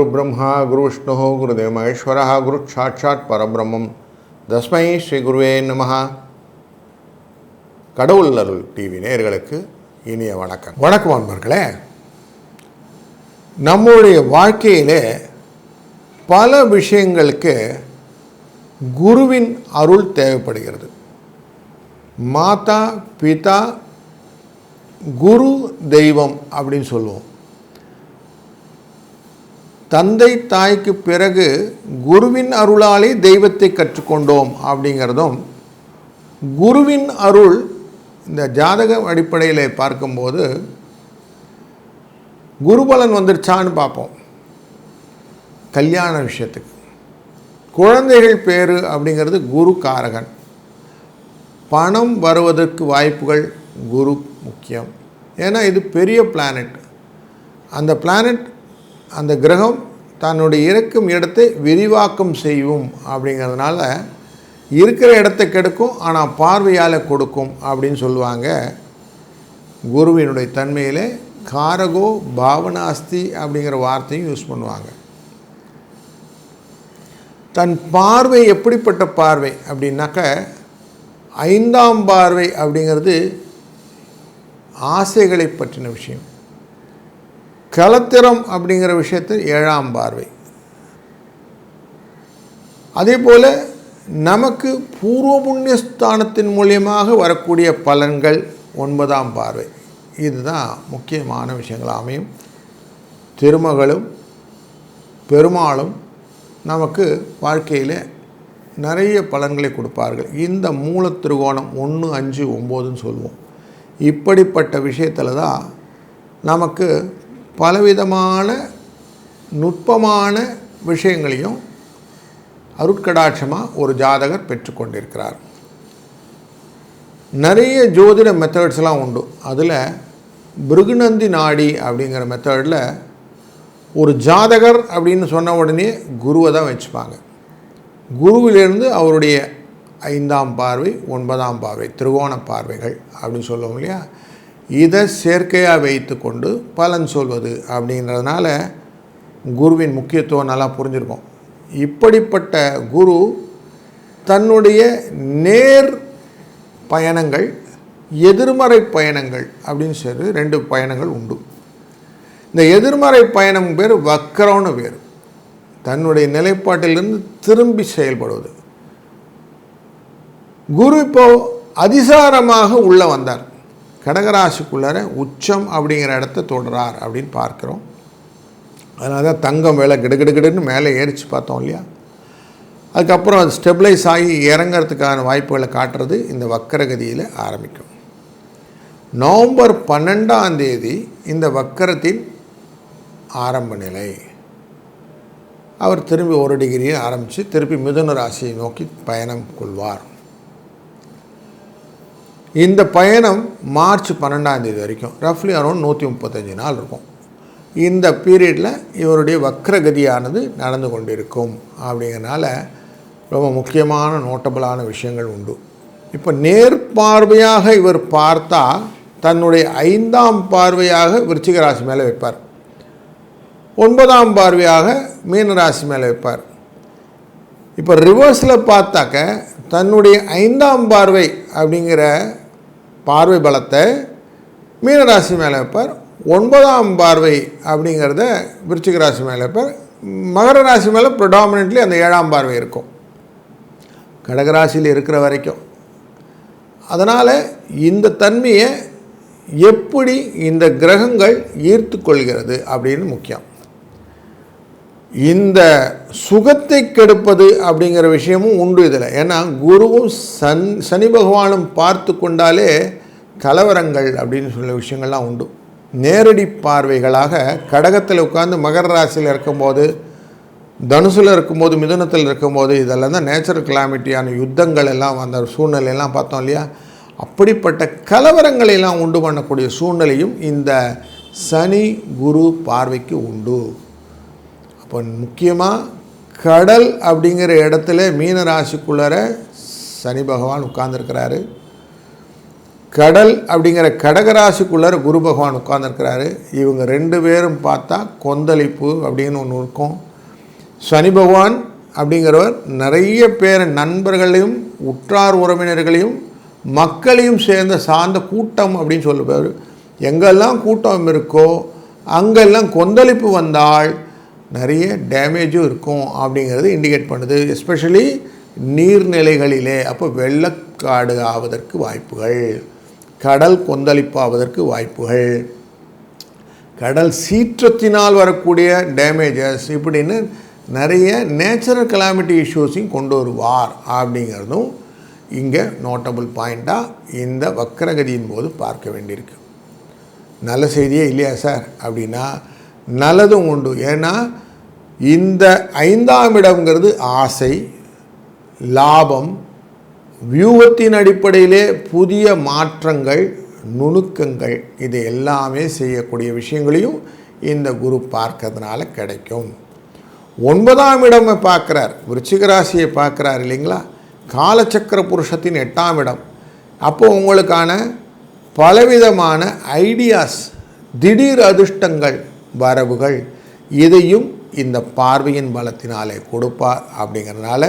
குரு பிரம்மா குரு விஷ்ணு குருதேவ மகேஸ்வர குரு சாட்சாத் பரபிரம்மம் தஸ்மை ஸ்ரீ குருவே நமஹா கடவுள் அருள் டிவி நேர்களுக்கு இனிய வணக்கம். வணக்கம் அன்பர்களே. நம்முடைய வாழ்க்கையிலே பல விஷயங்களுக்கு குருவின் அருள் தேவைப்படுகிறது. மாதா பிதா குரு தெய்வம் அப்படின்னு சொல்லுவோம். தந்தை தாய்க்கு பிறகு குருவின் அருளாலே தெய்வத்தை கற்றுக்கொண்டோம் அப்படிங்கிறதும் குருவின் அருள் இந்த ஜாதக அடிப்படையில் பார்க்கும்போது குருபலன் வந்துருச்சான்னு பார்ப்போம். கல்யாண விஷயத்துக்கு. குழந்தைகள் பேர் அப்படிங்கிறது குரு காரகன். பணம் வருவதற்கு வாய்ப்புகள் குரு முக்கியம். ஏன்னா இது பெரிய பிளானட் அந்த பிளானட் அந்த கிரகம் தன்னுடைய இருக்கும் இடத்தை விரிவாக்கம் செய்யும் அப்படிங்கிறதுனால இருக்கிற இடத்தை கெடுக்கும் ஆனால் பார்வையால் கொடுக்கும் அப்படின்னு சொல்லுவாங்க. குருவினுடைய தன்மையிலே காரகோ பாவனாஸ்தி அப்படிங்கிற வார்த்தையும் யூஸ் பண்ணுவாங்க. தன் பார்வை எப்படிப்பட்ட பார்வை அப்படின்னாக்க ஐந்தாம் பார்வை அப்படிங்கிறது ஆசைகளை பற்றின விஷயம். கலத்திரம் அப்படிங்கிற விஷயத்தில் ஏழாம் பார்வை. அதே போல் நமக்கு பூர்வ புண்ணியஸ்தானத்தின் மூலியமாக வரக்கூடிய பலன்கள் ஒன்பதாம் பார்வை. இதுதான் முக்கியமான விஷயங்கள் அமையும். திருமகளும் பெருமாளும் நமக்கு வாழ்க்கையில் நிறைய பலன்களை கொடுப்பார்கள். இந்த மூல திருகோணம் ஒன்று அஞ்சு ஒம்போதுன்னு சொல்லுவோம். இப்படிப்பட்ட விஷயத்தில் தான் நமக்கு பலவிதமான நுட்பமான விஷயங்களையும் அருட்கடாட்சமாக ஒரு ஜாதகர் பெற்றுக்கொண்டிருக்கிறார். நிறைய ஜோதிட மெத்தட்ஸ்லாம் உண்டு. அதில் பிருகுநந்தி நாடி அப்படிங்கிற மெத்தடில் ஒரு ஜாதகர் அப்படின்னு சொன்ன உடனே குருவை தான் வச்சுப்பாங்க. குருவிலிருந்து அவருடைய ஐந்தாம் பார்வை ஒன்பதாம் பார்வை திருவோண பார்வைகள் அப்படின்னு சொல்லுவோம் இல்லையா? இதை சேர்க்கையாக வைத்து கொண்டு பலன் சொல்வது அப்படின்றதுனால குருவின் முக்கியத்துவம் நல்லா புரிஞ்சிருக்கும். இப்படிப்பட்ட குரு தன்னுடைய நேர் பயணங்கள் எதிர்மறை பயணங்கள் அப்படின்னு சொல்லி ரெண்டு பயணங்கள் உண்டு. இந்த எதிர்மறை பயணம் பேர் வக்கரம்னு பேர். தன்னுடைய நிலைப்பாட்டிலிருந்து திரும்பி செயல்படுவது. குரு இப்போ அதிசாரமாக உள்ளே வந்தார். கடகராசிக்குள்ளார உச்சம் அப்படிங்கிற இடத்த தொடுறார் அப்படின்னு பார்க்குறோம். அதனால தான் தங்கம் வேலை கிடுகிடுகிடுன்னு மேலே ஏறிச்சு பார்த்தோம் இல்லையா? அதுக்கப்புறம் அது ஸ்டெபிளைஸ் ஆகி இறங்கிறதுக்கான வாய்ப்புகளை காட்டுறது இந்த வக்கரகதியில் ஆரம்பிக்கும். நவம்பர் பன்னெண்டாம் தேதி இந்த வக்கரத்தின் ஆரம்ப நிலை. அவர் திரும்பி ஒரு டிகிரியை ஆரம்பித்து திருப்பி மிதுன ராசியை நோக்கி பயணம் கொள்வார். இந்த பயணம் மார்ச் பன்னெண்டாம் தேதி வரைக்கும். ரஃப்லி அரௌண்ட் நூற்றி முப்பத்தஞ்சு நாள் இருக்கும். இந்த பீரியடில் இவருடைய வக்ரகதியானது நடந்து கொண்டிருக்கும் அப்படிங்கிறனால ரொம்ப முக்கியமான நோட்டபிளான விஷயங்கள் உண்டு. இப்போ நேர்பார்வையாக இவர் பார்த்தா தன்னுடைய ஐந்தாம் பார்வையாக விருச்சிக ராசி மேலே வைப்பார். ஒன்பதாம் பார்வையாக மீன ராசி மேலே வைப்பார். இப்போ ரிவர்ஸில் பார்த்தாக்க தன்னுடைய ஐந்தாம் பார்வை அப்படிங்கிற பார்வை பலத்தை மீனராசி மேலே வைப்பார். ஒன்பதாம் பார்வை அப்படிங்கிறத விருச்சிக ராசி மேலே வைப்பார். மகர ராசி மேலே ப்ரொடாமினெட்லி அந்த ஏழாம் பார்வை இருக்கும். கடகராசியில் இருக்கிற வரைக்கும். அதனால் இந்த தன்மையை எப்படி இந்த கிரகங்கள் ஈர்த்து கொள்கிறது அப்படின்னு முக்கியம். இந்த சுகத்தை கெடுப்பது அப்படிங்கிற விஷயமும் உண்டு இதில். ஏன்னா குருவும் சன் சனி பகவானும் பார்த்து கொண்டாலே கலவரங்கள் அப்படின்னு சொல்ல விஷயங்கள்லாம் உண்டு. நேரடி பார்வைகளாக கடகத்தில் உட்காந்து மகர ராசியில் இருக்கும்போது தனுசில் இருக்கும்போது மிதுனத்தில் இருக்கும்போது இதெல்லாம் தான் நேச்சுரல் கிளாமிட்டியான யுத்தங்கள் எல்லாம் அந்த சூழ்நிலையெல்லாம் பார்த்தோம் இல்லையா? அப்படிப்பட்ட கலவரங்களை எல்லாம் உண்டு பண்ணக்கூடிய சூழ்நிலையும் இந்த சனி குரு பார்வைக்கு உண்டு. அப்போ முக்கியமாக கடல் அப்படிங்கிற இடத்துல மீன ராசிக்குள்ளார சனி பகவான் உட்கார்ந்துருக்கிறாரு. கடல் அப்படிங்கிற கடகராசிக்குள்ளார குரு பகவான் உட்கார்ந்துருக்கிறாரு. இவங்க ரெண்டு பேரும் பார்த்தா கொந்தளிப்பு அப்படின்னு ஒன்று இருக்கும். சனி பகவான் அப்படிங்கிறவர் நிறைய பேர் நண்பர்களையும் உற்றார் உறவினர்களையும் மக்களையும் சேர்ந்த சார்ந்த கூட்டம் அப்படின்னு சொல்லுவார். எங்கெல்லாம் கூட்டம் இருக்கோ அங்கெல்லாம் கொந்தளிப்பு வந்தால் நிறைய டேமேஜும் இருக்கும் அப்படிங்கிறது இண்டிகேட் பண்ணுது. எஸ்பெஷலி நீர்நிலைகளிலே. அப்போ வெள்ளக்காடு ஆவதற்கு வாய்ப்புகள். கடல் கொந்தளிப்பாவதற்கு வாய்ப்புகள். கடல் சீற்றத்தினால் வரக்கூடிய டேமேஜஸ் இப்படின்னு நிறைய நேச்சுரல் கலாமிட்டி இஷ்யூஸையும் கொண்டு வருவார் அப்படிங்கிறதும் இங்கே நோட்டபுள் பாயிண்ட்டாக இந்த வக்கரகதியின் போது பார்க்க வேண்டியிருக்கு. நல்ல செய்தியே இல்லையா சார் அப்படின்னா நல்லதும் உண்டு. ஏன்னா இந்த ஐந்தாம் இடம்ங்கிறது ஆசை லாபம் வியூகத்தின் அடிப்படையிலே புதிய மாற்றங்கள் நுணுக்கங்கள் இது எல்லாமே செய்யக்கூடிய விஷயங்களையும் இந்த குரு பார்க்கறதுனால கிடைக்கும். ஒன்பதாம் இடமை பார்க்குறார். விருச்சிகராசியை பார்க்குறார் இல்லைங்களா? காலச்சக்கர புருஷத்தின் எட்டாம் இடம். அப்போது உங்களுக்கான பலவிதமான ஐடியாஸ் திடீர் அதிர்ஷ்டங்கள் வரவுகள் இதையும் இந்த பார்வையின் பலத்தினாலே கொடுப்பார் அப்படிங்கிறதுனால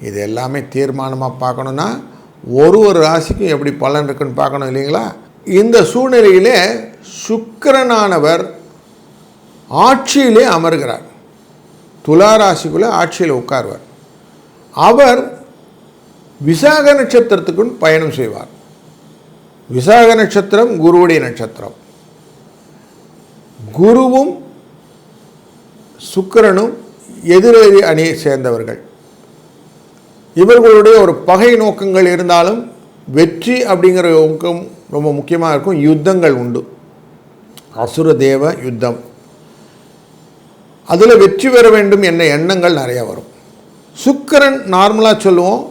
இது எல்லாமே தீர்மானமாக பார்க்கணுன்னா ஒரு ஒரு ராசிக்கும் எப்படி பலன் இருக்குன்னு பார்க்கணும் இல்லைங்களா? இந்த சூழ்நிலையிலே சுக்கரனானவர் ஆட்சியிலே அமர்கிறார். துலா ராசிக்குள்ளே ஆட்சியில் உட்காருவார். அவர் விசாக நட்சத்திரத்துக்குள் பயணம் செய்வார். விசாக நட்சத்திரம் குருவுடைய நட்சத்திரம். குருவும் சுக்கிரனும் எதிரெதிரி அணியை சேர்ந்தவர்கள். இவர்களுடைய ஒரு பகை நோக்கங்கள் இருந்தாலும் வெற்றி அப்படிங்கிற நோக்கம் ரொம்ப முக்கியமாக இருக்கும். யுத்தங்கள் உண்டு. அசுர தேவ யுத்தம். அதில் வெற்றி பெற வேண்டும் என்ற எண்ணங்கள் நிறையா வரும். சுக்கரன் நார்மலாக சொல்லுவோம்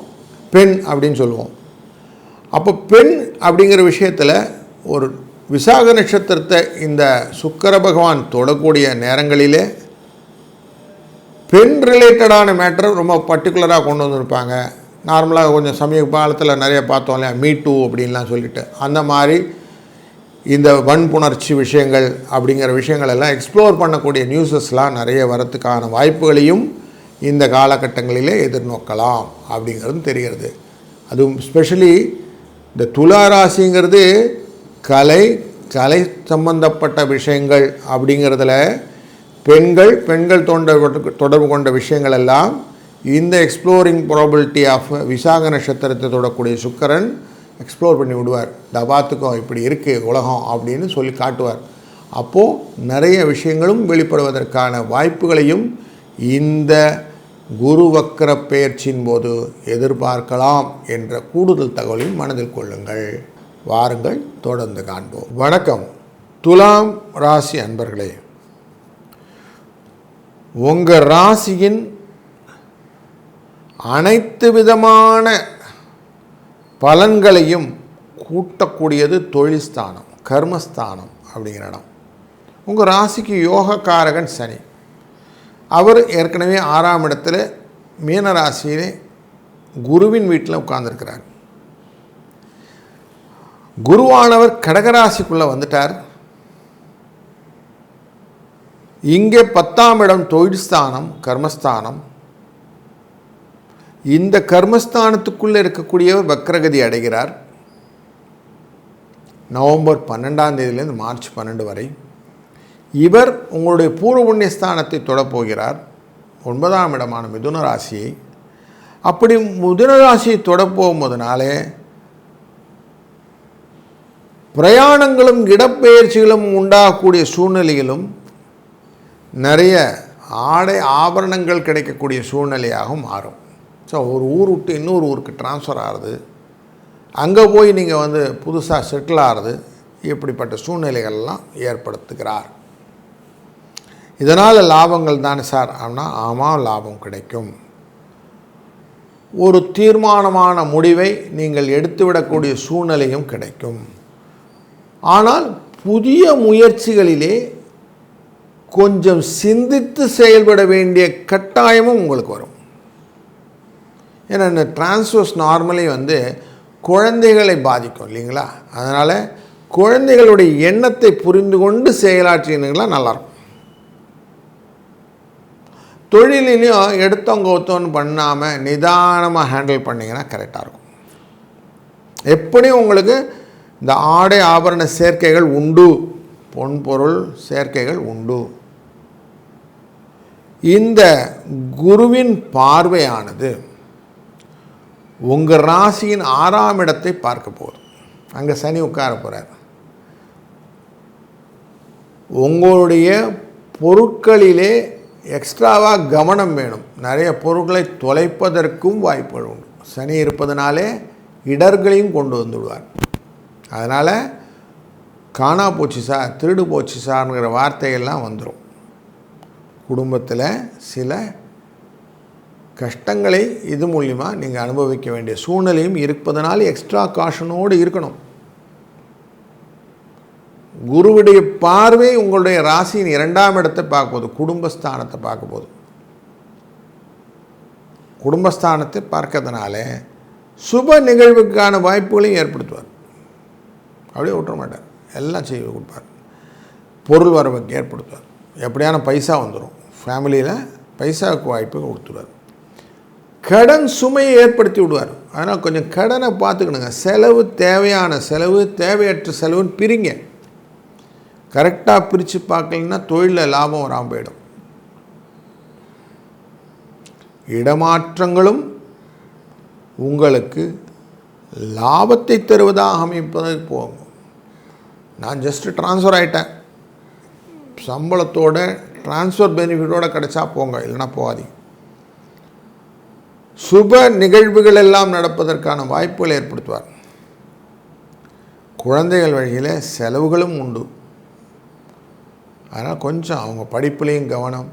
பெண் அப்படின்னு சொல்லுவோம். அப்போ பெண் அப்படிங்கிற விஷயத்தில் ஒரு விசாக நட்சத்திரத்தை இந்த சுக்கர பகவான் தொடக்கூடிய நேரங்களிலே பெண் ரிலேட்டடான மேட்டர் ரொம்ப பர்டிகுலராக கொண்டு வந்திருப்பாங்க. நார்மலாக கொஞ்சம் சமீப காலத்தில் நிறைய பார்த்தோம் இல்லையா? மீ டூ அப்படின்லாம் சொல்லிட்டு. அந்த மாதிரி இந்த வன்புணர்ச்சி விஷயங்கள் அப்படிங்கிற விஷயங்கள் எல்லாம் எக்ஸ்ப்ளோர் பண்ணக்கூடிய நியூஸஸ்லாம் நிறைய வரத்துக்கான வாய்ப்புகளையும் இந்த காலகட்டங்களிலே எதிர்நோக்கலாம் அப்படிங்கிறதும் தெரிகிறது. அதுவும் ஸ்பெஷலி இந்த துலா ராசிங்கிறது கலை கலை சம்பந்தப்பட்ட விஷயங்கள் அப்படிங்கிறதுல பெண்கள் பெண்கள் தோன்ற தொடர்பு கொண்ட விஷயங்கள் எல்லாம் இந்த எக்ஸ்ப்ளோரிங் ப்ராபிலிட்டி ஆஃப் விசாக நட்சத்திரத்தை தொடக்கூடிய சுக்கரன் எக்ஸ்ப்ளோர் பண்ணி விடுவார். தபாத்துக்கும் இப்படி இருக்குது உலகம் அப்படின்னு சொல்லி காட்டுவார். அப்போது நிறைய விஷயங்களும் வெளிப்படுவதற்கான வாய்ப்புகளையும் இந்த குரு வக்கர பெயர்ச்சியின் போது எதிர்பார்க்கலாம் என்ற கூடுதல் தகவலையும் மனதில் கொள்ளுங்கள். வாருங்கள் தொடர்ந்து காண்போம். வணக்கம். துலாம் ராசி அன்பர்களே உங்கள் ராசியின் அனைத்து விதமான பலன்களையும் கூட்டக்கூடியது தொழில்ஸ்தானம் கர்மஸ்தானம் அப்படிங்கிற இடம். உங்கள் ராசிக்கு யோகக்காரகன் சனி. அவர் ஏற்கனவே ஆறாம் இடத்துல மீன ராசியிலே குருவின் வீட்டில் உட்கார்ந்துருக்கிறார். குருவானவர் கடகராசிக்குள்ளே வந்துட்டார். இங்கே பத்தாம் இடம் தொழில்ஸ்தானம் கர்மஸ்தானம். இந்த கர்மஸ்தானத்துக்குள்ளே இருக்கக்கூடியவர் வக்ரகதி அடைகிறார். நவம்பர் பன்னெண்டாம் தேதியிலேருந்து மார்ச் பன்னெண்டு வரை. இவர் உங்களுடைய பூர்வ புண்ணிய ஸ்தானத்தை தொடப்போகிறார் ஒன்பதாம் இடமான மிதுன ராசியை. அப்படி மிதுன ராசியை தொடப்போகும்போதுனாலே பிரயாணங்களும் இடப்பெயர்ச்சிகளும் உண்டாகக்கூடிய சூழ்நிலையிலும் நிறைய ஆடை ஆபரணங்கள் கிடைக்கக்கூடிய சூழ்நிலையாகவும் மாறும். ஸோ ஒரு ஊர் விட்டு இன்னொரு ஊருக்கு ட்ரான்ஸ்ஃபர் ஆகிறது அங்கே போய் நீங்கள் வந்து புதுசாக செட்டில் ஆகிறது இப்படிப்பட்ட சூழ்நிலைகள்லாம் ஏற்படுத்துகிறார். இதனால் லாபங்கள் தானே சார்? ஆனால் ஆமாம் லாபம் கிடைக்கும். ஒரு தீர்மானமான முடிவை நீங்கள் எடுத்துவிடக்கூடிய சூழ்நிலையும் கிடைக்கும். ஆனால் புதிய முயற்சிகளிலே கொஞ்சம் சிந்தித்து செயல்பட வேண்டிய கட்டாயமும் உங்களுக்கு வரும். ஏன்னா இந்த டிரான்ஸ்வர்ஸ் நார்மலி வந்து குழந்தைகளை பாதிக்கும் இல்லைங்களா? அதனால் குழந்தைகளுடைய எண்ணத்தை புரிந்து கொண்டு செயலாற்றினீங்களா நல்லாயிருக்கும். தொழிலையும் எடுத்தவங்க ஒத்தவன்னு பண்ணாமல் நிதானமாக ஹேண்டில் பண்ணிங்கன்னா கரெக்டாக இருக்கும். எப்படியும் உங்களுக்கு இந்த ஆடை ஆபரண சேர்க்கைகள் உண்டு? பொன்பொருள் சேர்க்கைகள் உண்டு. இந்த குருவின் பார்வையானது உங்கள் ராசியின் ஆறாம் இடத்தை பார்க்க போகுது. அங்கே சனி உட்கார போகிறார் உங்களுடைய பொருட்களிலே எக்ஸ்ட்ராவாக கவனம் வேணும். நிறைய பொருட்களை தொலைப்பதற்கும் வாய்ப்புகள் உண்டு. சனி இருப்பதனாலே இடர்களையும் கொண்டு வந்துடுவார். அதனால் காணா போச்சு சார் திருடு போச்சு சார்ங்கிற வார்த்தையெல்லாம் வந்துடும் குடும்பத்தில் சில கஷ்டங்களை இது மூலிமா நீங்கள் அனுபவிக்க வேண்டிய சூழ்நிலையும் இருப்பதனால் எக்ஸ்ட்ரா காஷனோடு இருக்கணும். குருவுடைய பார்வை உங்களுடைய ராசியின் இரண்டாம் இடத்தை பார்க்க போகுது குடும்பஸ்தானத்தை பார்க்க போகுது குடும்பஸ்தானத்தை பார்க்கறதுனால சுப நிகழ்வுக்கான வாய்ப்புகளையும் ஏற்படுத்துவார். அப்படியே விட்டுற மாட்டார். எல்லாம் செய்து கொடுப்பார். பொருள் வரவுக்கு ஏற்படுத்துவார். எப்படியான பைசா வந்துடும் ஃபேமிலியில் பைசாவுக்கு வாய்ப்பு கொடுத்துருவார் கடன் சுமையை ஏற்படுத்தி விடுவார். அதனால் கொஞ்சம் கடனை பார்த்துக்கணுங்க. செலவு தேவையான செலவு தேவையற்ற செலவுன்னு பிரிங்க. கரெக்டாக பிரித்து பார்க்கலன்னா தொழிலில் லாபம் வராமல் போயிடும். இடமாற்றங்களும் உங்களுக்கு லாபத்தை தருவதாக அமைப்பதற்கு போகும். நான் ஜஸ்ட்டு ட்ரான்ஸ்ஃபர் ஆகிட்டேன் சம்பளத்தோட ட்ரான்ஸ்ஃபர் பெனிஃபிட்டோட கிடைச்சா போங்க இல்லைன்னா போகாதீங்க. சுப நிகழ்வுகள் எல்லாம் நடப்பதற்கான வாய்ப்புகளை ஏற்படுத்துவார். குழந்தைகள் வழியில் செலவுகளும் உண்டு. அதனால் கொஞ்சம் அவங்க படிப்புலேயும் கவனம்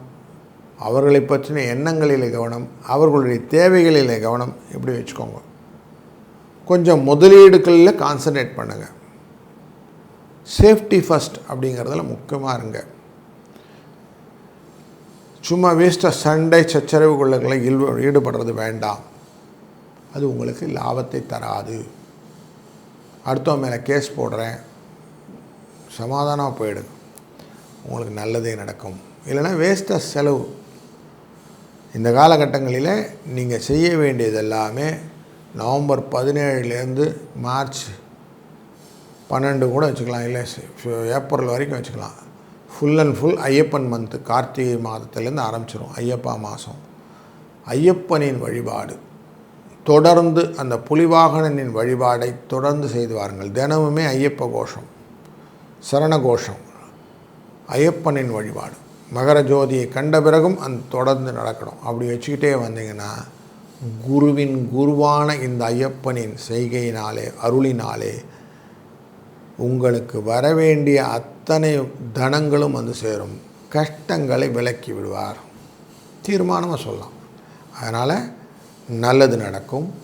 அவர்களை பற்றின எண்ணங்களில் கவனம் அவர்களுடைய தேவைகளில் கவனம் இப்படி வச்சுக்கோங்க. கொஞ்சம் முதலீடுகளில் கான்சன்ட்ரேட் பண்ணுங்கள் சேஃப்டி ஃபஸ்ட் அப்படிங்கிறதுல முக்கியமாக இருங்க. சும்மா வேஸ்ட்டாக சண்டை சச்சரவுகளுக்குள்ள ஈடுபடுறது வேண்டாம். அது உங்களுக்கு லாபத்தை தராது. அடுத்தவன் மேலே கேஸ் போடுறேன். சமாதானமாக போயிடுங்க உங்களுக்கு நல்லதே நடக்கும். இல்லைன்னா வேஸ்ட்டாக செலவு. இந்த காலகட்டங்களில் நீங்கள் செய்ய வேண்டியது எல்லாமே நவம்பர் பதினேழுலேருந்து மார்ச் பன்னெண்டு கூட வச்சுக்கலாம். இல்லை ஏப்ரல் வரைக்கும் வச்சுக்கலாம். Full and full Ayyappan month Karthigai மாதத்துலேருந்து ஆரம்பிச்சிடும் ஐயப்பா மாதம் ஐயப்பனின் வழிபாடு. தொடர்ந்து அந்த புலிவாகனனின் வழிபாடை தொடர்ந்து செய்து வாருங்கள். தினமுமே ஐயப்ப கோஷம் சரண கோஷம் ஐயப்பனின் வழிபாடு. மகர ஜோதியை கண்ட பிறகும் அந்த தொடர்ந்து நடக்கணும். அப்படி வச்சுக்கிட்டே வந்தீங்கன்னா குருவின் குருவான இந்த ஐயப்பனின் செய்கையினாலே அருளினாலே உங்களுக்கு வரவேண்டிய அத்தனை தனங்களும் வந்து சேரும். கஷ்டங்களை விலக்கி விடுவார். தீர்மானமாக சொல்லலாம். அதனால் நல்லது நடக்கும்.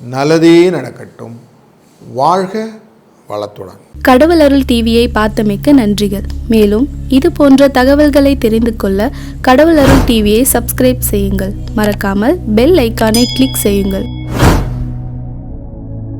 நல்லதே நடக்கட்டும். வாழ்க வளத்துடன். கடவுள் அருள் டிவியை பார்த்தமைக்க நன்றிகள். மேலும் இது போன்ற தகவல்களை தெரிந்து கொள்ள கடவுள் அருள் டிவியை சப்ஸ்கிரைப் செய்யுங்கள். மறக்காமல் பெல் ஐக்கானை கிளிக் செய்யுங்கள்.